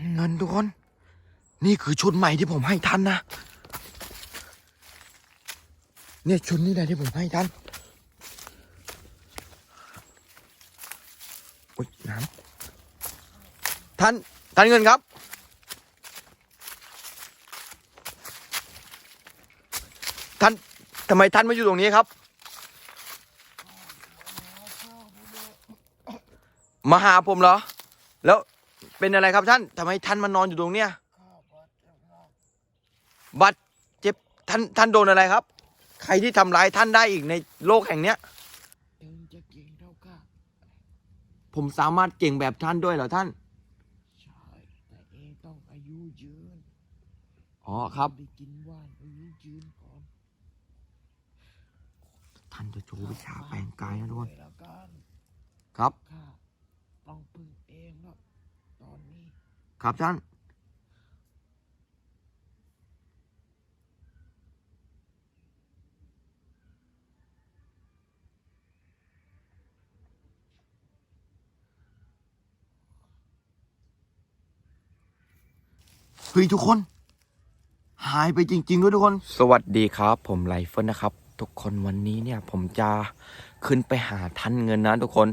นเงินทุกคน นี่คือชุดใหม่ที่ผมให้ท่านนะ เนี่ยชุดนี้แหละที่ผมให้ท่านอุ้ยน้ำท่านท่านเงินครับ ท่านทำไมท่านมาอยู่ตรงนี้ครับ มาหาผมเหรอ แล้ว เป็นอะไรครับท่านทำไมท่านมานอนอยู่ตรงเนี้ยบัตรเจ็บท่านท่านโดนอะไรครับ ใครที่ทำร้ายท่านได้อีกในโลกแห่งเนี้ยผมสามารถเก่งแบบท่านด้วยเหรอท่านใช่แต่เอต้องอายุยืนอ๋อครับได้กินว่านอายุยืนก่อนท่านจะโชว์วิชาแปลงกายนะทุกคนครับต้องพึ่งเองแล้วตอนนี้ ครับท่าน เฮ้ย ทุกคน หายไปจริง ๆ ด้วยทุกคน สวัสดีครับ ผมไลเฟิลนะครับ ทุกคนวันนี้เนี่ย ผมจะขึ้นไปหาท่านเงินนะทุกคน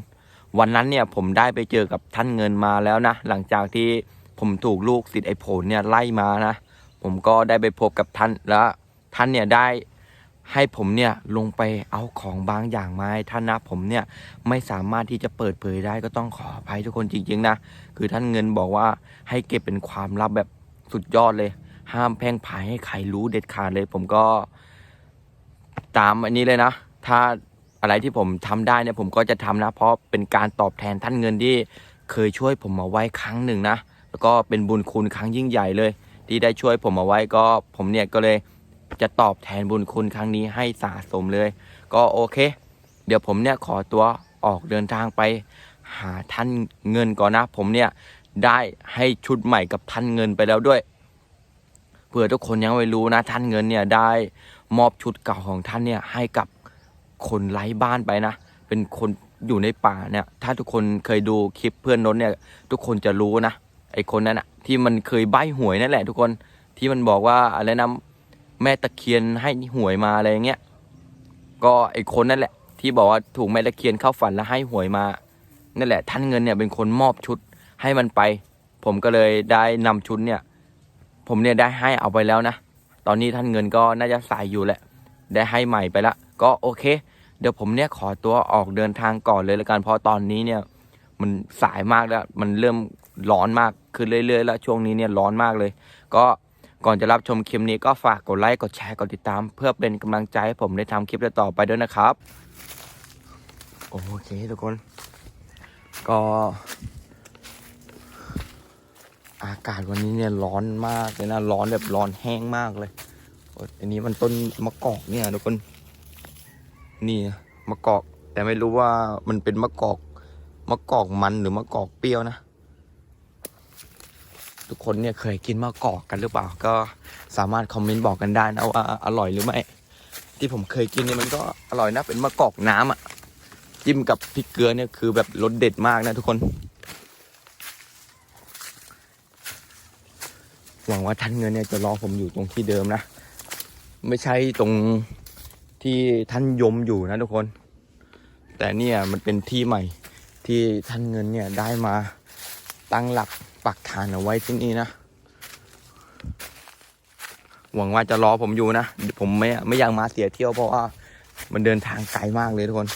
วันนั้นเนี่ยผมได้ไปเจอกับท่านเงินมาแล้วนะ หลังจากที่ ผมถูกลูกศิษย์ไอ้ผลเนี่ยไล่มานะ ผมก็ได้ไปพบกับท่านแล้ว ท่านเนี่ยได้ให้ผมเนี่ยลงไปเอาของบางอย่างมาให้ท่านนะผมเนี่ยไม่สามารถที่จะเปิดเผยได้ก็ต้องขออภัยทุกคนจริงๆนะคือท่านเงินบอกว่าให้เก็บเป็นความลับแบบสุดยอดเลย ห้ามแพร่งพรายให้ใครรู้เด็ดขาดเลย ผมก็ตามอันนี้เลยนะ ถ้าอะไรที่ผมทำได้เนี่ยผมก็จะทำนะ เพราะเป็นการตอบแทนท่านเงินที่เคยช่วยผมมาไว้ครั้งหนึ่งนะ แล้วก็เป็นบุญคุณครั้งยิ่งใหญ่เลย ที่ได้ช่วยผมเอาไว้ก็ผมเนี่ยก็เลยจะตอบแทนบุญคุณครั้งนี้ให้สะสมเลย ก็โอเค เดี๋ยวผมเนี่ยขอตัวออกเดินทางไป หาท่านเงินก่อนนะ ผมเนี่ยได้ให้ชุดใหม่กับท่านเงินไปแล้วด้วยเผื่อทุกคนยังไม่รู้นะท่านเงินเนี่ยได้มอบชุดเก่าของท่านเนี่ยให้กับคนไร้บ้านไปนะ เป็นคนอยู่ในป่าเนี่ย ถ้าทุกคนเคยดูคลิปเพื่อนนนท์เนี่ย ทุกคนจะรู้นะ ไอคนนั้นอะที่มันเคยใบ้หวยนั่นแหละ ทุกคนที่มันบอกว่าอะไรนะแม่ตะเคียนให้หวยมาอะไรอย่างเงี้ยก็ไอคนนั่นแหละ ที่บอกว่าถูกแม่ตะเคียนเข้าฝันแล้วให้หวยมานั่นแหละ ท่านเงินเนี่ยเป็นคนมอบชุดให้มันไป ผมก็เลยได้นำชุดเนี่ย ผมเนี่ยได้ให้เอาไปแล้วนะตอนนี้ท่านเงินก็น่าจะใส่อยู่แหละ ได้ให้ใหม่ไปละ ก็โอเค เดี๋ยวผมเนี่ยขอตัวออกเดินทางก่อนเลยละกันเพราะตอนนี้เนี่ย มันสายมากแล้ว มันเริ่มร้อนมาก ขึ้นเรื่อยๆ แล้วช่วงนี้เนี่ยร้อนมากเลย ก็ก่อนจะรับชมคลิปนี้ก็ฝากกดไลค์กดแชร์กดติดตาม เพื่อเป็นกำลังใจให้ผมได้ทำคลิปต่อไปด้วยนะครับ โอเคทุกคน ก็ อากาศวันนี้เนี่ยร้อนมากเลยนะร้อนแบบร้อนแห้งมากเลยอันนี้มันต้นมะกอกเนี่ยทุกคน นี่มะกอก แต่ไม่รู้ว่ามันเป็นมะกอกมะกอกมันหรือมะกอกเปรี้ยวนะ ทุกคนเนี่ยเคยกินมะกอกกันหรือเปล่า ก็สามารถคอมเมนต์บอกกันได้นะว่าอร่อยหรือไม่ที่ผมเคยกินเนี่ยมันก็อร่อยนะเป็นมะกอกน้ำอะจิ้มกับพริกเกลือเนี่ยคือแบบรสเด็ดมากนะทุกคน หวังว่าท่านเงินเนี่ยจะรอผมอยู่ตรงที่เดิมนะ ไม่ใช่ตรงที่ท่านยมอยู่นะทุกคน แต่เนี่ยมันเป็นที่ใหม่ที่ท่านเงินเนี่ยได้มาตั้งหลัก ปักฐานเอาไว้ที่นี่นะ หวังว่าจะรอผมอยู่นะ ผมไม่ไม่อยากมาเสียเที่ยวเพราะว่ามันเดินทางไกลมากเลยทุกคน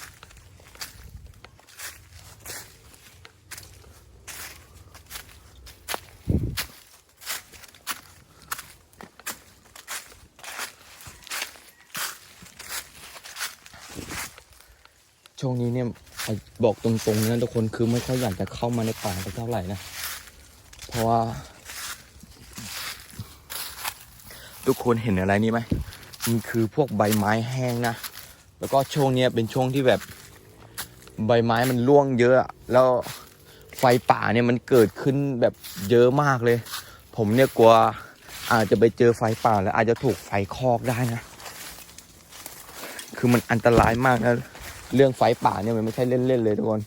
ช่วงนี้เนี่ยบอกตรงๆนะทุกคนคือไม่ค่อยอยากจะเข้ามาในป่าเท่าไหร่นะ เพราะว่า ทุกคนเห็นอะไรนี่ไหมมันคือพวกใบไม้แห้งนะ แล้วก็ช่วงเนี้ยเป็นช่วงที่แบบใบไม้มันร่วงเยอะอะ แล้วไฟป่าเนี่ยมันเกิดขึ้นแบบเยอะมากเลย ผมเนี่ยกลัวอาจจะไปเจอไฟป่าแล้วอาจจะถูกไฟคอกได้นะ คือมันอันตรายมากนะ เรื่องไฟป่าเนี่ยมันไม่ใช่เล่นๆเลยทุกคน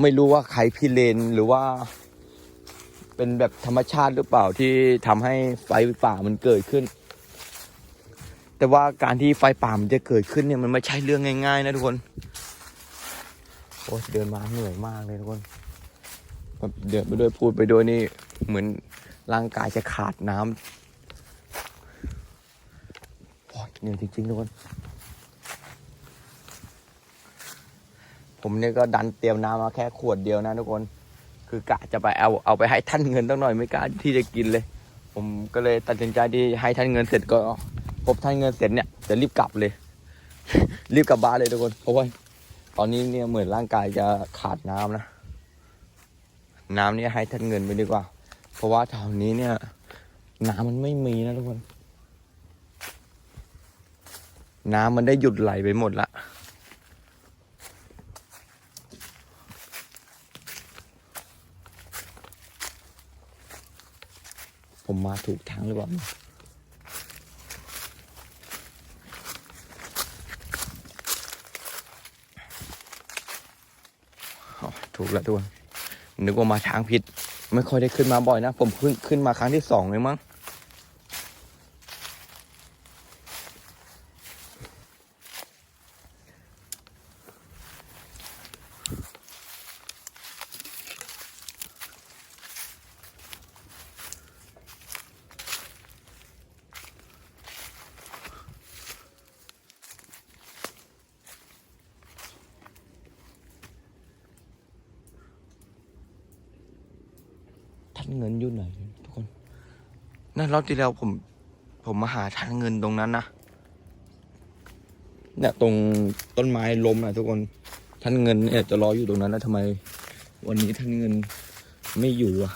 ไม่รู้ว่าใครพิเรนหรือว่า เป็นแบบธรรมชาติหรือเปล่าที่ทำให้ไฟป่ามันเกิดขึ้น แต่ว่าการที่ไฟป่ามันจะเกิดขึ้นเนี่ยมันไม่ใช่เรื่องง่าย ๆ นะทุกคนโอ้ยเดินมาเหนื่อยมากเลยทุกคนแบบเดินไปด้วยพูดไปด้วยนี่เหมือนร่างกายจะขาดน้ำโอ้ยเหนื่อยจริงๆทุกคน ผมเนี่ยก็ดันเตรียมน้ำมาแค่ขวดเดียวนะทุกคน คือกะจะไปเอาเอาไปให้ท่านเงินตั้งหน่อยไม่กล้าที่จะกินเลย ผมก็เลยตัดสินใจที่ให้ท่านเงินเสร็จก็พบท่านเงินเสร็จเนี่ยจะรีบกลับเลย รีบกลับบ้านเลยทุกคนเพราะว่าตอนนี้เนี่ยเหมือนร่างกายจะขาดน้ำนะ น้ำเนี่ยให้ท่านเงินไปดีกว่า เพราะว่าแถวนี้เนี่ย น้ำมันไม่มีนะทุกคน น้ำมันได้หยุดไหลไปหมดละ ผมมาถูกทางหรือเปล่าถูกแล้วทุกคนนึกว่ามาทางผิด ไม่ค่อยได้ขึ้นมาบ่อยนะ ผมเพิ่งขึ้นมาครั้งที่สองเลยมั้งานเงินอยู่ไหนทุกคน นั่นรอบที่แล้วผม ผมมาหาท่านเงินตรงนั้นนะเนี่ยตรงต้นไม้ล้มนะทุกคนท่านเงินเนี่ยจะรออยู่ตรงนั้นนะทำไม วันนี้ท่านเงินไม่อยู่อะ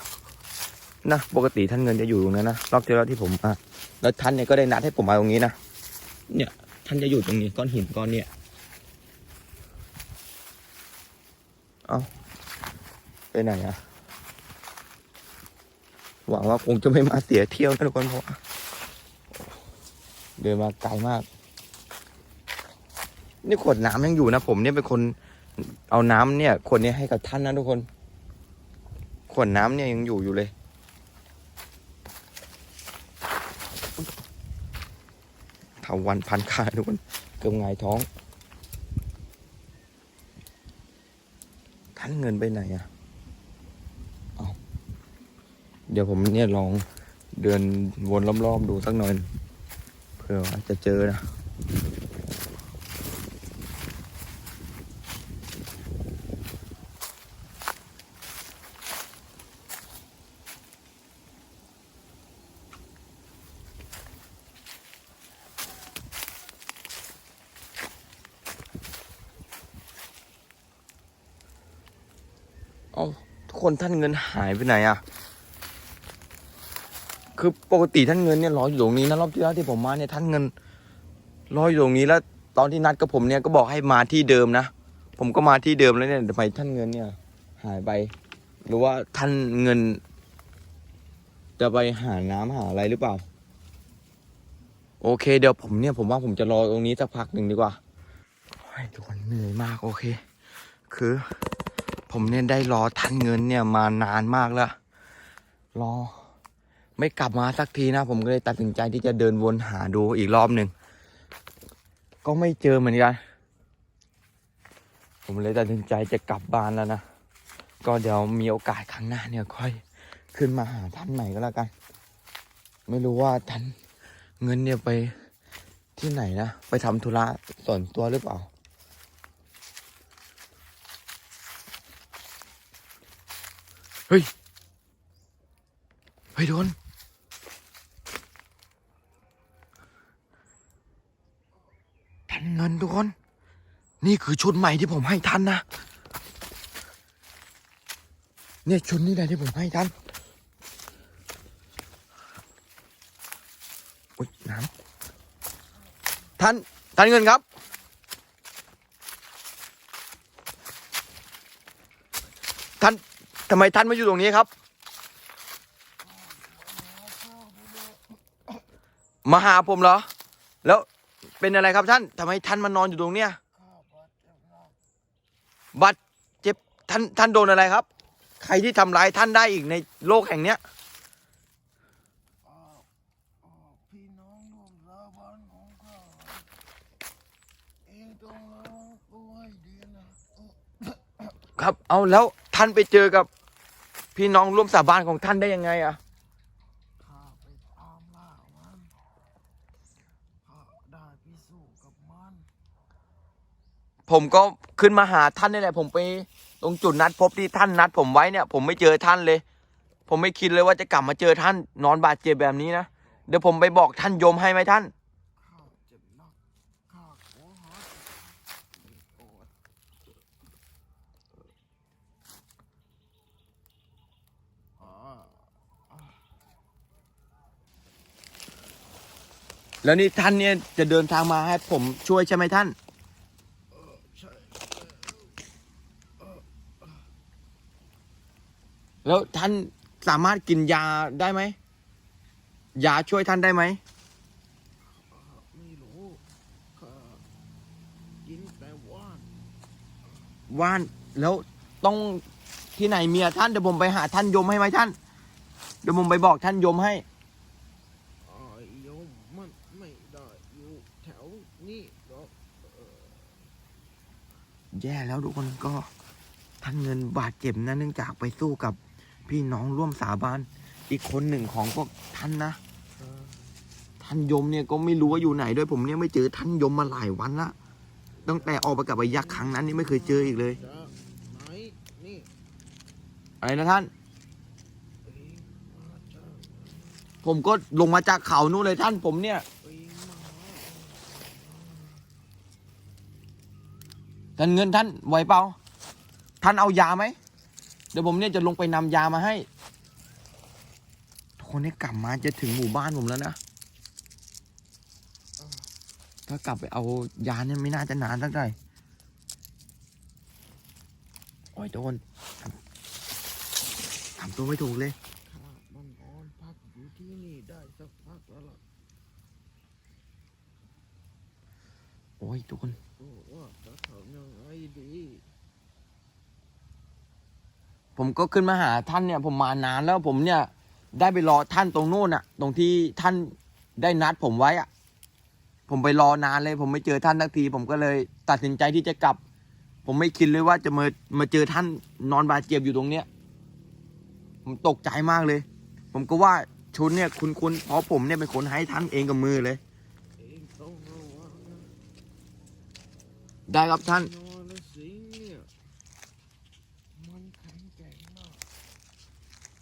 นะปกติท่านเงินจะอยู่ตรงนั้นนะรอบที่แล้วที่ผมอะแล้วท่านเนี่ยก็ได้นัดให้ผมมาตรงนี้นะเนี่ย ท่านจะอยู่ตรงนี้ก้อนหินก้อนเนี่ยเอาไปไหนอะ หวังว่าคงจะไม่มาเสียเที่ยวนะทุกคนเพราะเดินมาไกลมาก นี่ขวดน้ำยังอยู่นะผมเนี่ยเป็นคนเอาน้ำเนี่ยขวดนี้ให้กับท่านนะทุกคน ขวดน้ำเนี่ยยังอยู่อยู่เลย เถาวันพันขาทุกคนเกือบงายท้อง ท่านเงินไปไหนอะ เดี๋ยวผมเนี่ยลองเดินวนรอบๆดูสักหน่อย เผื่อว่าจะเจอนะเอาทุกคนท่านเงินหายไปไหนอะ คือปกติท่านเงินเนี่ยรออยู่ตรงนี้นะรอบที่แล้วที่ผมมาเนี่ยท่านเงินรออยู่ตรงนี้แล้ว ตอนที่นัดกับผมเนี่ยก็บอกให้มาที่เดิมนะผมก็มาที่เดิมแล้วเนี่ยทำไมท่านเงินเนี่ย หายไป หรือว่าท่านเงิน จะไปหาน้ำหาอะไรหรือเปล่า โอเค เดี๋ยวผมเนี่ย ผมว่าผมจะรอตรงนี้สักพักหนึ่งดีกว่าทุกคนเหนื่อยมากโอเค คือ ผมเนี่ยได้รอท่านเงินเนี่ยมานานมากแล้วรอ ไม่กลับมาสักทีนะ ผมก็เลยตัดสินใจที่จะเดินวนหาดูอีกรอบหนึ่งก็ไม่เจอเหมือนกัน ผมเลยตัดสินใจจะกลับบ้านแล้วนะ ก็เดี๋ยวมีโอกาสครั้งหน้าเนี่ยค่อยขึ้นมาหาท่านใหม่ก็แล้วกัน ไม่รู้ว่าท่านเงินเนี่ยไปที่ไหนนะ ไปทำธุระส่วนตัวหรือเปล่าเฮ้ย เฮ้ยโดน ท่าน เงินทุกคน นี่คือชุดใหม่ที่ผมให้ท่านนะ เนี่ยชุดนี้แหละที่ผมให้ท่านอุ้ยน้ำท่านท่านเงินครับ ท่านทำไมท่านมาอยู่ตรงนี้ครับ มาหาผมเหรอ แล้ว เป็นอะไรครับท่านทำไมท่านมานอนอยู่ตรงเนี้ยบาดเจ็บท่านท่านโดนอะไรครับ ใครที่ทำร้ายท่านได้อีกในโลกแห่งเนี้ยครับเอาแล้วท่านไปเจอกับพี่น้องร่วมสาบานของท่านได้ยังไงอะ ข้าไปตามล่ามันข้าได้พิสูจน์กับมัน ผมก็ขึ้นมาหาท่านนี่แหละ ผมไปตรงจุดนัดพบที่ท่านนัด ผมไว้เนี่ย ผมไม่เจอท่านเลย ผมไม่คิดเลยว่าจะกลับมาเจอท่าน นอนบาดเจ็บแบบนี้นะเดี๋ยวผมไปบอกท่านยมให้ไหมท่าน แล้วนี่ท่านเนี่ยจะเดินทางมาให้ผมช่วยใช่ไหมท่าน ใช่ แล้วท่านสามารถกินยาได้ไหม ยาช่วยท่านได้ไหมข้าไม่รู้ข้ากินแต่ว่านว่านแล้วต้องที่ไหนเมียท่านเดี๋ยวผมไปหาท่านยมให้ไหมท่าน เดี๋ยวผมไปบอกท่านยมให้อายยมมันไม่ได้อยู่แถวนี้หรอกแย่แล้วทุกคนก็ท่านเงินบาดเจ็บนะเนื่องจากไปสู้กับ พี่น้องร่วมสาบานอีกคนหนึ่งของพวกท่านนะเออท่านยมเนี่ยก็ไม่รู้ว่าอยู่ไหนด้วยผมเนี่ยไม่เจอท่านยมมาหลายวันละตั้งแต่ออกไปกับไอ้ยักษ์ครั้งนั้นนี่ไม่เคยเจออีกเลยจะไหนนี่อะไรนะท่านเองมาจากผมก็ลงมาจากเขานู่นเลยท่านผมเนี่ยเองมาหาท่านเงินท่านไหวเปล่าท่านเอายาไหมเดี๋ยวผมเนี่ยจะลงไปนำยามาให้ทุกคนนี้กลับมาจะถึงหมู่บ้านผมแล้วนะ ถ้ากลับไปเอายาเนี่ยไม่น่าจะนานสักหน่อยโอ้ยโดนทำตัวไม่ถูกเลยข้ามันนอนพักอยู่ที่นี่ได้สักพักแล้วล่ะโอ้ยทุกคนโอ้ว่าจะทำยังไงดี ผมก็ขึ้นมาหาท่านเนี่ยผมมานานแล้วผมเนี่ยได้ไปรอท่านตรงโนู้นอะตรงที่ท่านได้นัดผมไว้อะผมไปรอนานเลย ผมไม่เจอท่านสักที ผมก็เลยตัดสินใจที่จะกลับ ผมไม่คิดเลยว่าจะมามาเจอท่านนอนบาดเจ็บอยู่ตรงเนี้ย ผมตกใจมากเลย ผมก็ว่าชุดเนี่ยคุณคุณเพราะผมเนี่ยเป็นคนให้ท่านเองกับมือเลย ได้ครับท่าน นอนและสิงเนี่ยมันแข็งแกร่งมาก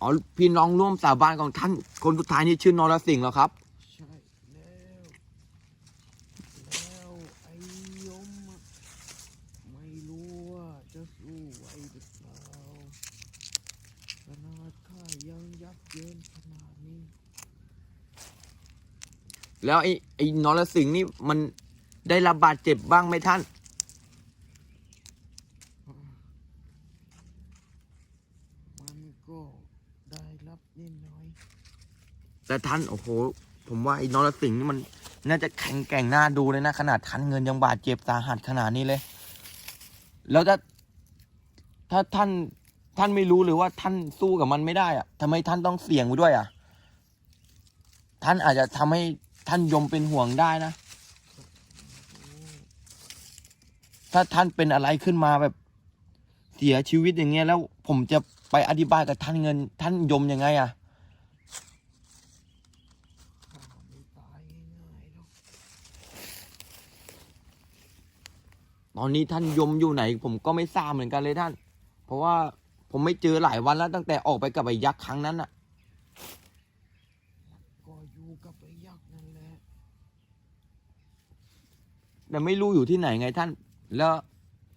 อ๋อพี่น้องร่วมสาบานของท่าน คนสุดท้ายนี่ชื่อนรสิงห์เหรอครับ ใช่แล้วแล้วไอ้ยมอะไม่รู้ว่าจะสู้ไหวหรือเปล่าขนาดข้ายังยับเยินขนาดนี้ แล้วไอ้ไอ้นรสิงห์นี่มันได้รับบาดเจ็บบ้างไหมท่านก็ได้รับนิดหน่อย แต่ท่านโอ้โห ผมว่าไอ้นรสิงห์นี่มันน่าจะแข็งแกร่งน่าดูเลยนะ ขนาดท่านเงินยังบาดเจ็บสาหัสขนาดนี้เลย แล้วถ้าถ้าท่านท่านไม่รู้หรือว่าท่านสู้กับมันไม่ได้อะทำไมท่านต้องเสี่ยงไปด้วยอะ ท่านอาจจะทำให้ท่านยมเป็นห่วงได้นะ ถ้าท่านเป็นอะไรขึ้นมาแบบเสียชีวิตอย่างเงี้ยแล้วผมจะไปอธิบายกับท่านเงิน ท่านยมยังไงอะ ข้าไม่ตายง่ายๆหรอก ตอนนี้ท่านยมอยู่ไหน ผมก็ไม่ทราบเหมือนกันเลยท่าน เพราะว่าผมไม่เจอหลายวันแล้วตั้งแต่ออกไปกับไอ้ยักษ์ครั้งนั้นอะก็อยู่กับไอ้ยักษ์นั่นแหละแต่ไม่รู้อยู่ที่ไหนไงท่าน แล้ว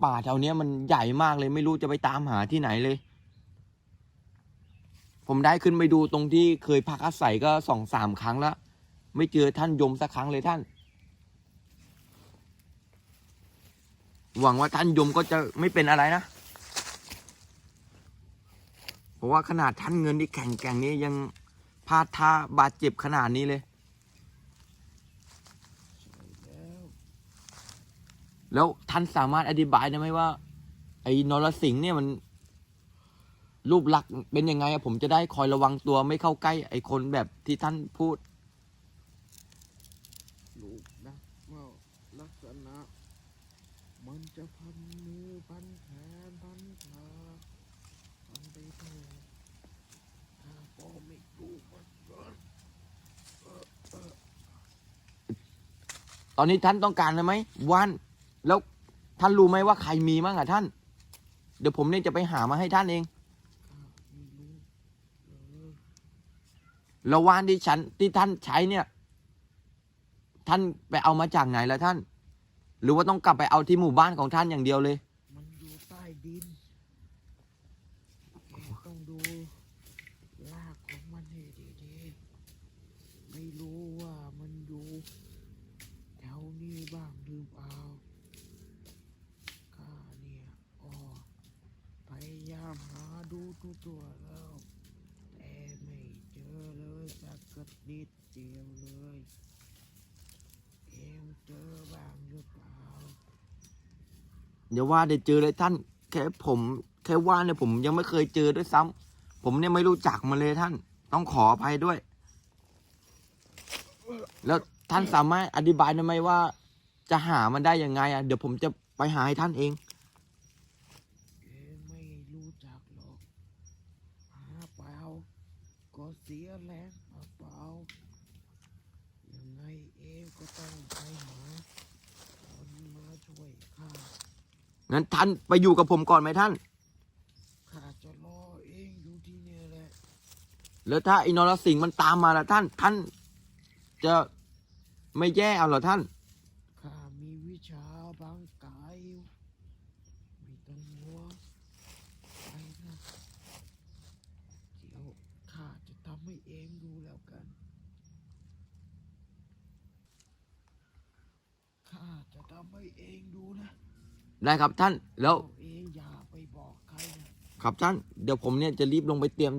ป่าแถวเนี้ยมันใหญ่มากเลยไม่รู้จะไปตามหาที่ไหนเลย ผมได้ขึ้นไปดูตรงที่เคยพักอาศัยก็สองสามครั้งแล้ว ไม่เจอท่านยมสักครั้งเลยท่าน หวังว่าท่านยมก็จะไม่เป็นอะไรนะ เพราะว่าขนาดท่านเงินที่แข็งแกร่งนี้ยังพลาดท่าบาดเจ็บขนาดนี้เลย แล้วท่านสามารถอธิบายได้ไหมว่า ไอ้นรสิงห์เนี่ยมัน รูปลักษณ์เป็นยังไงผมจะได้คอยระวังตัวไม่เข้าใกล้ ไอ้คนแบบที่ท่านพูด ลูกนะว่าลักษณะ มันจะพันมือพันแขนพันขาพันไปทั่วถ้าพ่อไม่รู้มันก็ตอนนี้ท่านต้องการเลยไหมว่านแล้วท่านรู้ไหมว่าใครมีมั้งอะท่าน เดี๋ยวผมเนี่ยจะไปหามาให้ท่านเองลยแล้วว่านที่ฉันที่ท่านใช้เนี่ย ท่านไปเอามาจากไหนแล้วท่าน หรือว่าต้องกลับไปเอาที่หมู่บ้านของท่านอย่างเดียวเลย มันอยู่ใต้ดิน ต้องดูลากของมันให้ดีๆ ไม่รู้ว่ามันอยู่แถวนี้บ้างหรือเปล่าข้าเนี่ยอ๋อพยายามหาดูทุกตัวแล้ว แต่ไม่เจอเลยสักนิดเดียวเลย เองเจอบ้าง เดี๋ยวว่าเดี๋ยวเจอเลยท่าน แค่ผมแค่ว่าเนี่ยผมยังไม่เคยเจอด้วยซ้ำผมเนี่ยไม่รู้จักมันเลยท่าน ต้องขออภัยด้วย แล้วท่านสามารถอธิบายได้ไหมว่า จะหามันได้ยังไงอะเดี๋ยวผมจะไปหาให้ท่านเองไม่รู้จักหรอกหาเปล่าก็เสียแรงเปล่ายังไงเองก็ต้องไปหาคนมาช่วยข้า งั้นท่านไปอยู่กับผมก่อนไหมท่าน ข้าจะรอเองอยู่ที่เนี่ยแหละ แล้วถ้าไอ้นรสิงห์มันตามมาล่ะท่าน ท่าน จะไม่แย่เอาเหรอท่าน ข้ามีวิชาบางกายอยู่ไม่ต้องห่วงไปนะเดี๋ยวข้าจะทำให้เองดูแล้วกัน ข้าจะทำให้เองดูนะ ได้ครับท่านแล้วเจ้าเองอย่าไปบอกใครนะครับท่านเดี๋ยวผมเนี่ยจะรีบลงไปเตรียม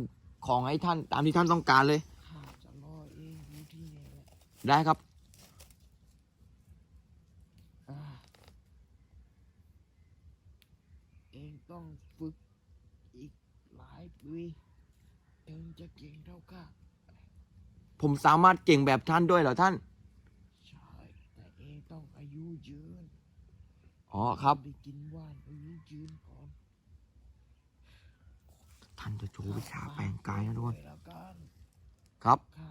ของให้ท่านตามที่ท่านต้องการเลย ข้าจะรอเองอยู่ที่นี่แหละได้ครับ อ่าเองต้องฝึกอีกหลายปีถึงจะเก่งเท่าข้าผมสามารถเก่งแบบท่านด้วยเหรอท่าน ใช่แต่เองต้องอายุยืน อ๋อครับได้กินว่านอายุยืนก่อนท่านจะโชว์วิชาแปลงกายนะทุกคนไปแล้วกันครับข้า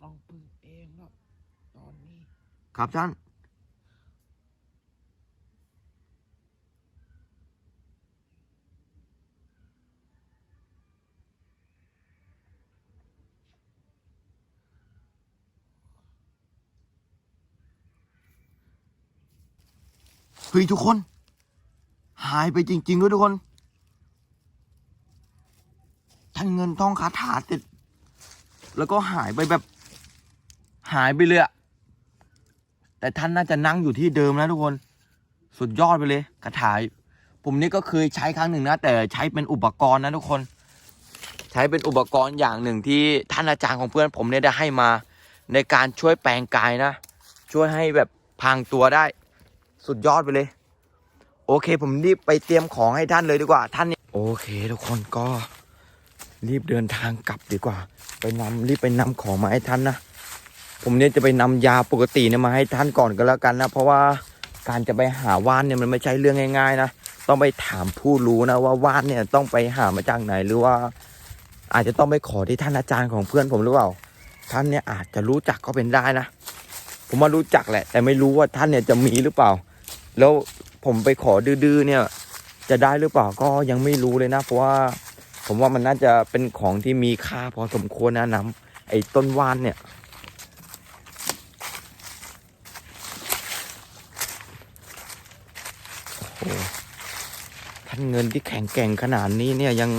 ต้องพึ่งเองแล้วตอนนี้ ครับท่าน เฮ้ยทุกคน หายไปจริง ๆ ด้วยทุกคน ท่านเงินทองคาถาเสร็จ แล้วก็หายไปแบบ หายไปเลยอะแต่ท่านน่าจะนั่งอยู่ที่เดิมนะทุกคน สุดยอดไปเลยคาถาผมนี่ก็เคยใช้ครั้งหนึ่งนะ แต่ใช้เป็นอุปกรณ์นะทุกคน ใช้เป็นอุปกรณ์อย่างหนึ่งที่ท่านอาจารย์ของเพื่อนผมเนี่ยได้ให้มา ในการช่วยแปลงกายนะ ช่วยให้แบบพรางตัวได้ สุดยอดไปเลย โอเค ผมรีบไปเตรียมของให้ท่านเลยดีกว่า ท่านโอเค ทุกคนก็รีบเดินทางกลับดีกว่า ไปนำรีบไปนำของมาให้ท่านนะผมเนี่ยจะไปนำยาปกติเนี่ยมาให้ท่านก่อนก็แล้วกันนะ เพราะว่าการจะไปหาว่านเนี่ยมันไม่ใช่เรื่องง่าย ๆ นะต้องไปถามผู้รู้นะว่าว่านเนี่ยต้องไปหามาจากไหนหรือว่า อาจจะต้องไปขอที่ท่านอาจารย์ของเพื่อนผมหรือเปล่า ท่านเนี่ยอาจจะรู้จักก็เป็นได้นะ ผมมารู้จักแหละ แต่ไม่รู้ว่าท่านเนี่ยจะมีหรือเปล่า แล้วผมไปขอดื้อเนี่ย จะได้หรือเปล่าก็ยังไม่รู้เลยนะ เพราะว่าผมว่ามันน่าจะเป็นของที่มีค่าพอสมควรนะน้ำไอ้ต้นว่านเนี่ย โอ้โหท่านเงินที่แข็งแกร่งขนาดนี้เนี่ยยัง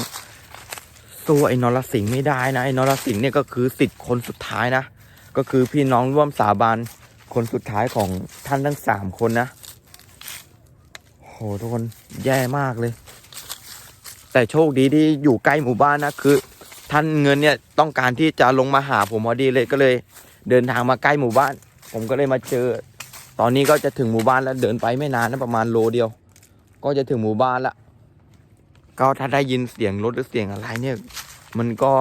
สู้ไอ้นรสิงห์ไม่ได้นะไอ้นรสิงห์เนี่ยก็คือสิทธิ์คนสุดท้ายนะ ก็คือพี่น้องร่วมสาบานคนสุดท้ายของท่านทั้งสามคนนะ หทุกคนแย่มากเลย แต่โชคดีที่อยู่ใกล้หมู่บ้านนะคือ ท่านเงินเนี่ยต้องการที่จะลงมาหาผมพอดีเลยก็เลย เดินทางมาใกล้หมู่บ้าน ผมก็เลยมาเจอ ตอนนี้ก็จะถึงหมู่บ้านแล้วเดินไปไม่นานนะประมาณโลเดียว ก็จะถึงหมู่บ้านละก็ถ้าได้ยินเสียงรถหรือเสียงอะไรเนี่ย มันก็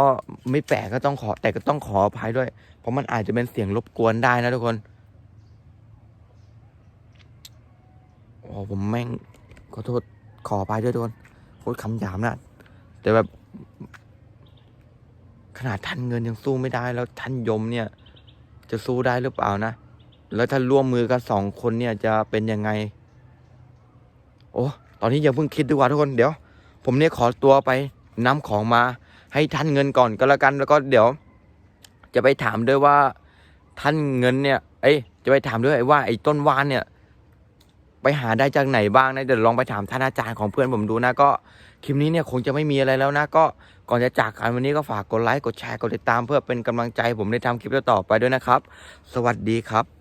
ไม่แปลกก็ต้องขอแต่ก็ต้องขออภัยด้วย เพราะมันอาจจะเป็นเสียงรบกวนได้นะทุกคน โอ้ผมแม่งขอโทษขออภัยด้วยทุกคนพูดคำหยาบนะแต่แบบ ขนาดท่านเงินยังสู้ไม่ได้แล้วท่านยมเนี่ย จะสู้ได้หรือเปล่านะ แล้วถ้าร่วมมือกันสองคนเนี่ยจะเป็นยังไง โอ้ตอนนี้อย่าเพิ่งคิดดีกว่าทุกคนเดี๋ยว ผมเนี่ยขอตัวไปนำของมา ให้ท่านเงินก่อนก็แล้วกัน แล้วก็เดี๋ยว จะไปถามด้วยว่า ท่านเงินเนี่ย เอ้ยจะไปถามด้วยว่าไอ้ต้นวานเนี่ย ไปหาได้จากไหนบ้างนะเดี๋ยวลองไปถามท่านอาจารย์ของเพื่อนผมดูนะก็คลิปนี้เนี่ยคงจะไม่มีอะไรแล้วนะ ก็ก่อนจะจากกันวันนี้ก็ฝากกดไลค์กดแชร์กดติดตามเพื่อเป็นกำลังใจผมได้ทำคลิปต่อไปด้วยนะครับ สวัสดีครับ